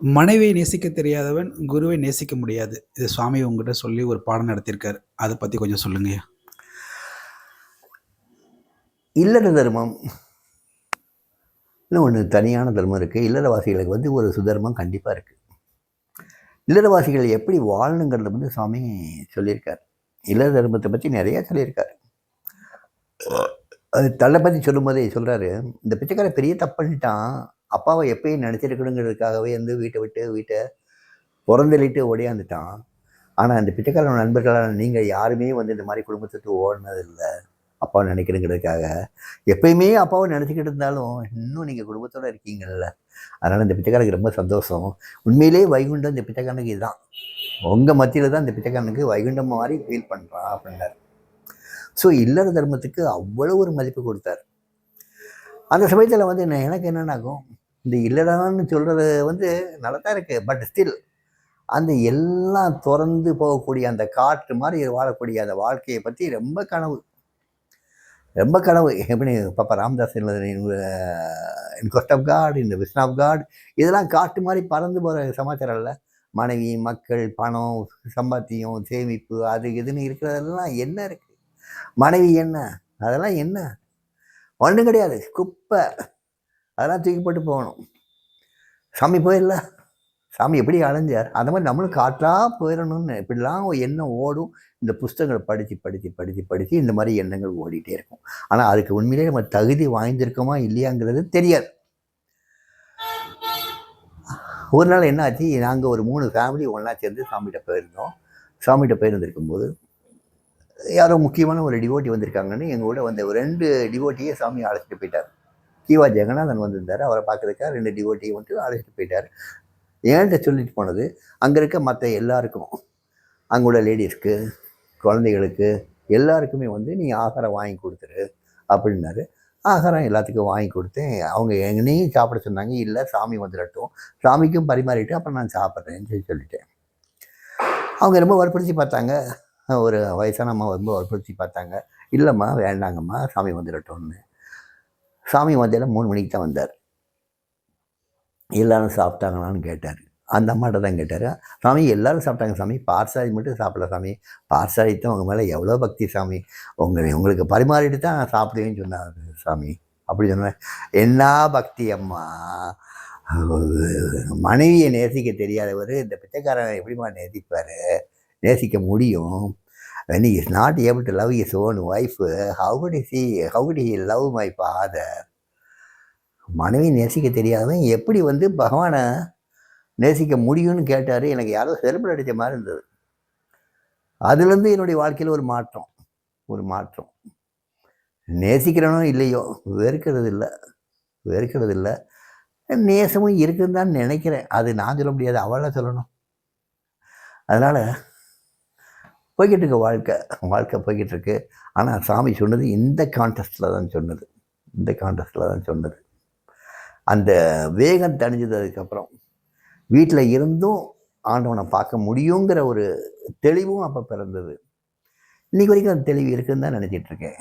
மனைவியை நேசிக்க தெரியாதவன் குருவை நேசிக்க முடியாது. இது சுவாமி உங்ககிட்ட சொல்லி ஒரு பாடம் நடத்தியிருக்காரு. அதை பற்றி கொஞ்சம் சொல்லுங்கய்யா. இல்லற தர்மம் இன்னும் ஒன்று தனியான தர்மம் இருக்குது இல்லறவாசிகளுக்கு வந்து ஒரு சுதர்மம் கண்டிப்பாக இருக்குது இல்லறவாசிகள் எப்படி வாழணுங்கிறத வந்து சாமி சொல்லியிருக்கார். இல்லற தர்மத்தை பற்றி நிறையா சொல்லியிருக்காரு. அது தள்ளை பற்றி சொல்லும்போதே சொல்கிறாரு "இந்த பிச்சைக்காரன் பெரிய தப்பு பண்ணிட்டான். அப்பாவை எப்பயும் நினச்சிருக்கணுங்கிறதுக்காகவே வந்து வீட்டை விட்டு வீட்டை பொறந்தள்ளிட்டு ஓடியாந்துட்டான். ஆனால் அந்த பிச்சைக்காரன் நண்பர்களான நீங்கள் யாருமே வந்து இந்த மாதிரி குடும்பத்தை விட்டு அப்பாவை அப்பாவ எப்பயுமே அப்பாவை நினச்சிக்கிட்டு இருந்தாலும், இன்னும் நீங்கள் குடும்பத்தோட இருக்கீங்கல்ல. அதனால் இந்த பிச்சைக்காரனுக்கு ரொம்ப சந்தோஷம். உண்மையிலேயே வைகுண்டம் இந்த பிச்சைக்காரனுக்கு இதுதான். உங்கள் மத்தியில் தான் இந்த பிச்சைக்காரனுக்கு வைகுண்டம் மாதிரி ஃபீல் பண்ணுறான் அப்படின்னார் ஸோ இல்லற தர்மத்துக்கு அவ்வளோ ஒரு மதிப்பு கொடுத்தார் அந்த சமயத்தில் வந்து என்ன எனக்கு என்னென்னாகும் இந்த இல்லைடான்னு சொல்கிறது வந்து நல்லா தான் இருக்குது பட் ஸ்டில் அந்த எல்லாம் திறந்து போகக்கூடிய அந்த காற்று மாதிரி வாழக்கூடிய அந்த வாழ்க்கையை பற்றி ரொம்ப கனவு. ரொம்ப கனவு. எப்படி Papa Ramdas in quest of God, இந்த த ஆஃப் காட் இதெல்லாம் காற்று மாதிரி பறந்து போகிற சமாச்சாரம் இல்லை மனைவி, மக்கள், பணம், சம்பாத்தியம், சேமிப்பு அது இதுன்னு இருக்கிறதெல்லாம் என்ன இருக்குது மனைவி என்ன? அதெல்லாம் என்ன? ஒன்றும் கிடையாது. குப்பை. அதெல்லாம் தூக்கி போட்டு போகணும். சாமி போயிடல சாமி எப்படி அலைஞ்சார்? அந்த மாதிரி நம்மளும் காற்றா போயிடணும்னு இப்படிலாம் எண்ணம் ஓடும். இந்த புஸ்தகங்களை படித்து படித்து படித்து படித்து இந்த மாதிரி எண்ணங்கள் ஓடிட்டே இருக்கும். ஆனால் அதுக்கு உண்மையிலேயே நம்ம தகுதி வாய்ந்திருக்கோமா? இல்லையாங்கிறது தெரியாது. ஒரு நாள் என்ன ஆச்சு, ஒரு மூணு ஃபேமிலி ஒன்றா சேர்ந்து சாமிகிட்ட போயிருந்தோம். சாமிகிட்ட போயிருந்திருக்கும்போது, யாரோ முக்கியமான ஒரு டிவோட்டி வந்திருக்காங்கன்னு எங்கள் கூட வந்த ஒரு 2 டிவோட்டிய சாமி அழைச்சிட்டு போயிட்டார் கீவா ஜெகநாதன் வந்திருந்தார் அவரை பார்க்கறதுக்காக 2 டிவோட்டிய மட்டும் அழைச்சிட்டு போயிட்டார் ஏன்ட்ட சொல்லிட்டு போனது, அங்கே இருக்க மற்ற எல்லாருக்கும், அங்க உள்ள குழந்தைகளுக்கு எல்லாருக்குமே வந்து நீ ஆகாரம் வாங்கி கொடுத்துரு அப்படின்னாரு. ஆகாரம் எல்லாத்துக்கும் வாங்கி கொடுத்தேன் அவங்க எங்கனையும் சாப்பிட சொன்னாங்க. இல்லை சாமி வந்துடட்டும் சாமிக்கும் பரிமாறிட்டு அப்புறம் நான் சாப்பிட்றேன்னு சொல்லி சொல்லிட்டேன். அவங்க ரொம்ப வற்புறுத்தி பார்த்தாங்க. ஒரு வயசான அம்மா ரொம்ப வற்புறுத்தி பார்த்தாங்க. இல்லைம்மா வேண்டாங்கம்மா. சாமி வந்துரட்டும்னு. சாமி மத்தியானம் மூணு மணிக்கு தான் வந்தார் எல்லாரும் சாப்பிட்டாங்களான்னு கேட்டார் அந்த அம்மாட்ட தான் கேட்டார் சாமி எல்லாரும் சாப்பிட்டாங்க சாமி. பார்சாதி மட்டும் சாப்பிடல சாமி. பாடசாலித்தான் உங்கள் மேலே எவ்வளோ பக்தி சாமி. உங்களை உங்களுக்கு பரிமாறிட்டு தான் சாப்பிடுவேன்னு சொன்னார் சாமி. அப்படி சொன்னேன். என்ன பக்தி அம்மா. மனைவியை நேசிக்க தெரியாதவர் இந்த பிச்சைக்காரன் எப்படிம்மா நேசிப்பார் நேசிக்க முடியும். When he is not able to love his own wife, how could he how could he love my father? நேசிக்க தெரியாதவன் எப்படி வந்து பகவானை நேசிக்க முடியும்னு கேட்டார் எனக்கு யாரோ செருப்பில் அடித்த மாதிரி இருந்தது. அதுலேருந்து என்னுடைய வாழ்க்கையில் ஒரு மாற்றம். ஒரு மாற்றம். நேசிக்கிறனோ இல்லையோ, வெறுக்கிறது இல்லை வெறுக்கிறது இல்லை நேசமும் இருக்குன்னு தான் நினைக்கிறேன் அது நான் சொல்ல முடியாது. அவ சொல்லணும். அதனால் போய்கிட்டு இருக்கு வாழ்க்கை. வாழ்க்கை போய்கிட்டு இருக்கு. ஆனால் சாமி சொன்னது இந்த கான்டெஸ்ட்டில் தான் சொன்னது. இந்த கான்டெஸ்ட்டில் தான் சொன்னது. அந்த வேகம் தணிஞ்சது அதுக்கப்புறம். வீட்டில் இருந்தும் ஆண்டவனை பார்க்க முடியுங்கிற ஒரு தெளிவும் அப்போ பிறந்தது. இன்றைக்கி வரைக்கும் அந்த தெளிவு இருக்குன்னு தான் நினச்சிட்ருக்கேன் இருக்கேன்.